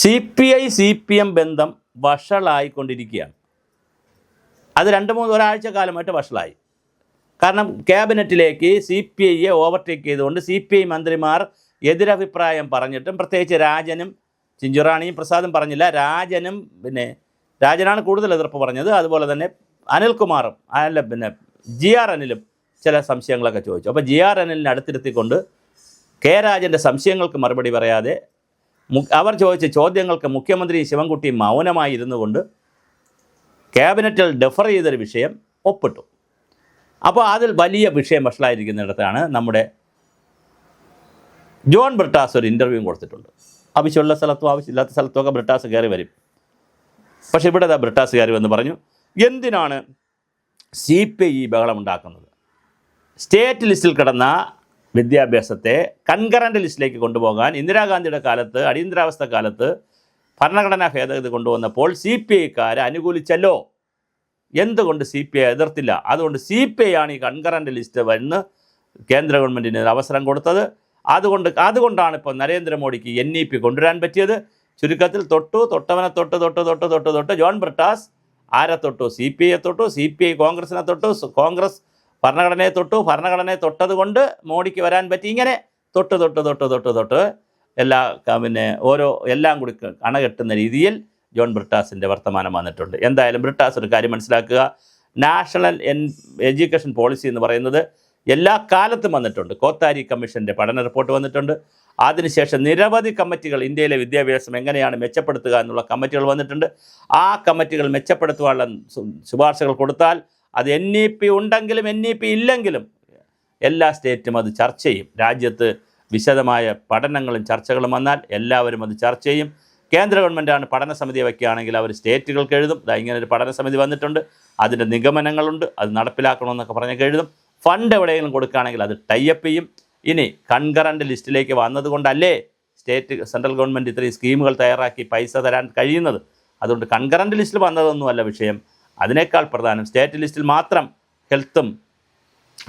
C P I C P M ബന്ധം വഷളായിക്കൊണ്ടിരിക്കുകയാണ്. അത് രണ്ട് മൂന്ന് ഒരാഴ്ച കാലമായിട്ട് വഷളായി. കാരണം ക്യാബിനറ്റിലേക്ക് സി പി ഐയെ ഓവർടേക്ക് ചെയ്തുകൊണ്ട് സി പി ഐ മന്ത്രിമാർ എതിരഭിപ്രായം പറഞ്ഞിട്ടും പ്രത്യേകിച്ച് രാജനും ചിഞ്ചുറാണിയും പ്രസാദും പറഞ്ഞില്ല. രാജനും പിന്നെ രാജനാണ് കൂടുതൽ എതിർപ്പ് പറഞ്ഞത്. അതുപോലെ തന്നെ അനിൽകുമാറും അല്ല പിന്നെ ജി ആർ അനിലും ചില സംശയങ്ങളൊക്കെ ചോദിച്ചു. അപ്പോൾ ജി ആർ അനിലിനെ അടുത്തിരുത്തിക്കൊണ്ട് കെ രാജന്റെ സംശയങ്ങൾക്ക് മറുപടി പറയാതെ അവർ ചോദിച്ച ചോദ്യങ്ങൾക്ക് മുഖ്യമന്ത്രി ശിവൻകുട്ടി മൗനമായി ഇരുന്നു കൊണ്ട് ക്യാബിനറ്റിൽ ഡെഫർ ചെയ്തൊരു വിഷയം ഒപ്പിട്ടു. അപ്പോൾ അതിൽ വലിയ വിഷയം വഷളായിരിക്കുന്നിടത്താണ് നമ്മുടെ ജോൺ ബ്രിട്ടാസ് ഒരു ഇന്റർവ്യൂ കൊടുത്തിട്ടുണ്ട്. ആവശ്യമുള്ള സ്ഥലത്തും ആവശ്യമില്ലാത്ത സ്ഥലത്തും ഒക്കെ ബ്രിട്ടാസ് കയറി വരും. പക്ഷേ ഇവിടെ അതാ ബ്രിട്ടാസ് കയറി വന്ന് പറഞ്ഞു എന്തിനാണ് സി പി ഐ ബഹളം ഉണ്ടാക്കുന്നത്? സ്റ്റേറ്റ് ലിസ്റ്റിൽ കിടന്ന വിദ്യാഭ്യാസത്തെ കൺകറന്റ് ലിസ്റ്റിലേക്ക് കൊണ്ടുപോകാൻ ഇന്ദിരാഗാന്ധിയുടെ കാലത്ത് അടിയന്തരാവസ്ഥ കാലത്ത് ഭരണഘടനാ ഭേദഗതി കൊണ്ടുവന്നപ്പോൾ സി പി ഐക്കാരെ അനുകൂലിച്ചല്ലോ. എന്തുകൊണ്ട് സി പി ഐ എതിർത്തില്ല? അതുകൊണ്ട് സി പി ഐ ആണ് ഈ കൺകറന്റ് ലിസ്റ്റ് വന്ന് കേന്ദ്ര ഗവൺമെന്റിന് അവസരം കൊടുത്തത്. അതുകൊണ്ട് അതുകൊണ്ടാണ് ഇപ്പോൾ നരേന്ദ്രമോദിക്ക് എൻ ഇ പി കൊണ്ടുവരാൻ പറ്റിയത്. ചുരുക്കത്തിൽ തൊട്ടു തൊട്ടവനെ തൊട്ട് തൊട്ട് തൊട്ട് തൊട്ട് തൊട്ട് ജോൺ ബ്രിട്ടാസ് ആരെ തൊട്ടു? സി പി ഐയെ തൊട്ടു സി പി ഐ കോൺഗ്രസിനെ തൊട്ടു കോൺഗ്രസ് ഭരണഘടനയെ തൊട്ടു ഭരണഘടനയെ തൊട്ടതുകൊണ്ട് മോഡിക്ക് വരാൻ പറ്റി. ഇങ്ങനെ തൊട്ട് തൊട്ട് തൊട്ട് തൊട്ട് തൊട്ട് എല്ലാ പിന്നെ ഓരോ എല്ലാം കൂടി കണകെട്ടുന്ന രീതിയിൽ ജോൺ ബ്രിട്ടാസിന്റെ വർത്തമാനം വന്നിട്ടുണ്ട്. എന്തായാലും ബ്രിട്ടാസ് ഒരു കാര്യം മനസ്സിലാക്കുക. നാഷണൽ എൻ എഡ്യൂക്കേഷൻ പോളിസി എന്ന് പറയുന്നത് എല്ലാ കാലത്തും വന്നിട്ടുണ്ട്. കോത്താരി കമ്മീഷന്റെ പഠന റിപ്പോർട്ട് വന്നിട്ടുണ്ട്. അതിനുശേഷം നിരവധി കമ്മിറ്റികൾ ഇന്ത്യയിലെ വിദ്യാഭ്യാസം എങ്ങനെയാണ് മെച്ചപ്പെടുത്തുക എന്നുള്ള കമ്മിറ്റികൾ വന്നിട്ടുണ്ട്. ആ കമ്മിറ്റികൾ മെച്ചപ്പെടുത്തുവാനുള്ള ശുപാർശകൾ കൊടുത്താൽ അത് എൻ ഇ പി ഉണ്ടെങ്കിലും എൻ ഇ പി ഇല്ലെങ്കിലും എല്ലാ സ്റ്റേറ്റും അത് ചർച്ച ചെയ്യും. രാജ്യത്ത് വിശദമായ പഠനങ്ങളും ചർച്ചകളും വന്നാൽ എല്ലാവരും അത് ചർച്ച ചെയ്യും. കേന്ദ്ര ഗവൺമെന്റാണ് പഠന സമിതി വയ്ക്കുകയാണെങ്കിൽ അവർ സ്റ്റേറ്റുകൾക്ക് എഴുതും. അതാ ഇങ്ങനെ ഒരു പഠന സമിതി വന്നിട്ടുണ്ട്. അതിന്റെ നിഗമനങ്ങളുണ്ട്. അത് നടപ്പിലാക്കണമെന്നൊക്കെ പറഞ്ഞൊക്കെ എഴുതും. ഫണ്ട് എവിടെയെങ്കിലും കൊടുക്കുകയാണെങ്കിൽ അത് ടൈപ്പ് ചെയ്യും. ഇനി കൺകറന്റ് ലിസ്റ്റിലേക്ക് വന്നതുകൊണ്ടല്ലേ സ്റ്റേറ്റ് സെൻട്രൽ ഗവൺമെന്റ് ഇത്രയും സ്കീമുകൾ തയ്യാറാക്കി പൈസ തരാൻ കഴിയുന്നത്? അതുകൊണ്ട് കൺകറന്റ് ലിസ്റ്റിൽ വന്നതൊന്നുമല്ല വിഷയം. അതിനേക്കാൾ പ്രധാനം സ്റ്റേറ്റ് ലിസ്റ്റിൽ മാത്രം ഹെൽത്തും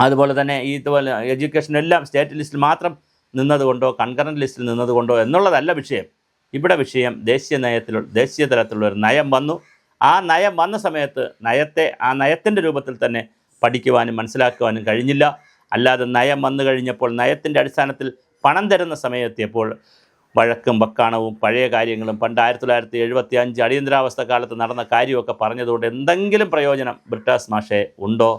അതുപോലെ തന്നെ ഇതുപോലെ എഡ്യൂക്കേഷനും എല്ലാം സ്റ്റേറ്റ് ലിസ്റ്റിൽ മാത്രം നിന്നതുകൊണ്ടോ കൺകറന്റ് ലിസ്റ്റിൽ നിന്നതുകൊണ്ടോ എന്നുള്ളതല്ല വിഷയം. ഇവിടെ വിഷയം ദേശീയ നയത്തിൽ ദേശീയ തലത്തിലുള്ള ഒരു നയം വന്നു. ആ നയം വന്ന സമയത്ത് നയത്തെ ആ നയത്തിന്റെ രൂപത്തിൽ തന്നെ പഠിക്കുവാനും മനസ്സിലാക്കുവാനും കഴിഞ്ഞില്ല. അല്ലാതെ നയം വന്നു കഴിഞ്ഞപ്പോൾ നയത്തിന്റെ അടിസ്ഥാനത്തിൽ പണം തരുന്ന സമയമെത്തിയപ്പോൾ വഴക്കും വക്കാണവും പഴയ കാര്യങ്ങളും പണ്ട് ആയിരത്തി തൊള്ളായിരത്തി എഴുപത്തി അഞ്ച് അടിയന്തരാവസ്ഥ കാലത്ത് നടന്ന കാര്യമൊക്കെ പറഞ്ഞതുകൊണ്ട് എന്തെങ്കിലും പ്രയോജനം ബ്രിട്ടാസ് മാഷെ ഉണ്ടോ?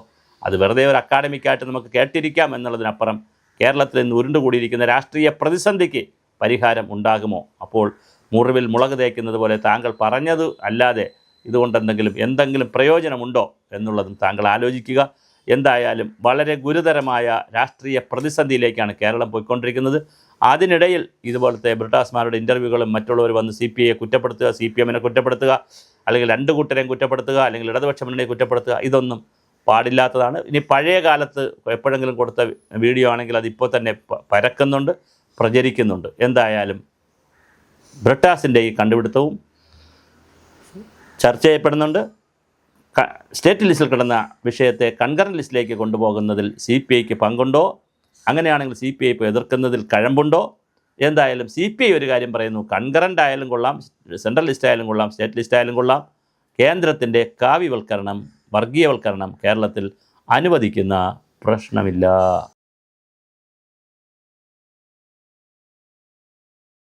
അത് വെറുതെ ഒരു അക്കാഡമിക്കായിട്ട് നമുക്ക് കേട്ടിരിക്കാം എന്നുള്ളതിനപ്പുറം കേരളത്തിൽ ഇന്ന് ഉരുണ്ടുകൂടിയിരിക്കുന്ന രാഷ്ട്രീയ പ്രതിസന്ധിക്ക് പരിഹാരം ഉണ്ടാകുമോ? അപ്പോൾ മുറിവിൽ മുളക് തേക്കുന്നത് പോലെ താങ്കൾ പറഞ്ഞത് അല്ലാതെ ഇതുകൊണ്ടെന്തെങ്കിലും എന്തെങ്കിലും പ്രയോജനമുണ്ടോ എന്നുള്ളതും താങ്കൾ ആലോചിക്കുക. എന്തായാലും വളരെ ഗുരുതരമായ രാഷ്ട്രീയ പ്രതിസന്ധിയിലേക്കാണ് കേരളം പോയിക്കൊണ്ടിരിക്കുന്നത്. അതിനിടയിൽ ഇതുപോലത്തെ ബ്രിട്ടാസ്മാരുടെ ഇന്റർവ്യൂകളും മറ്റുള്ളവർ വന്ന് സി പി ഐയെ കുറ്റപ്പെടുത്തുക സി പി എമ്മിനെ കുറ്റപ്പെടുത്തുക അല്ലെങ്കിൽ രണ്ട് കൂട്ടരെയും കുറ്റപ്പെടുത്തുക അല്ലെങ്കിൽ ഇടതുപക്ഷ മുന്നണിയെ കുറ്റപ്പെടുത്തുക ഇതൊന്നും പാടില്ലാത്തതാണ്. ഇനി പഴയ കാലത്ത് എപ്പോഴെങ്കിലും കൊടുത്ത വീഡിയോ ആണെങ്കിൽ അതിപ്പോൾ തന്നെ പരക്കുന്നുണ്ട് പ്രചരിക്കുന്നുണ്ട്. എന്തായാലും ബ്രിട്ടാസിന്റെ ഈ കണ്ടുപിടുത്തവും ചർച്ച ചെയ്യപ്പെടുന്നുണ്ട്. സ്റ്റേറ്റ് ലിസ്റ്റിൽ കിടന്ന വിഷയത്തെ കൺകറന്റ് ലിസ്റ്റിലേക്ക് കൊണ്ടുപോകുന്നതിൽ സി പി ഐക്ക് പങ്കുണ്ടോ? അങ്ങനെയാണെങ്കിൽ സി പി ഐ ഇപ്പോൾ എതിർക്കുന്നതിൽ കഴമ്പുണ്ടോ? എന്തായാലും സി പി ഐ ഒരു കാര്യം പറയുന്നു. കൺകറന്റ് ആയാലും കൊള്ളാം സെൻട്രൽ ലിസ്റ്റ് ആയാലും കൊള്ളാം സ്റ്റേറ്റ് ലിസ്റ്റ് ആയാലും കൊള്ളാം. കേന്ദ്രത്തിന്റെ കാവ്യവൽക്കരണം വർഗീയവൽക്കരണം കേരളത്തിൽ അനുവദിക്കുന്ന പ്രശ്നമില്ല.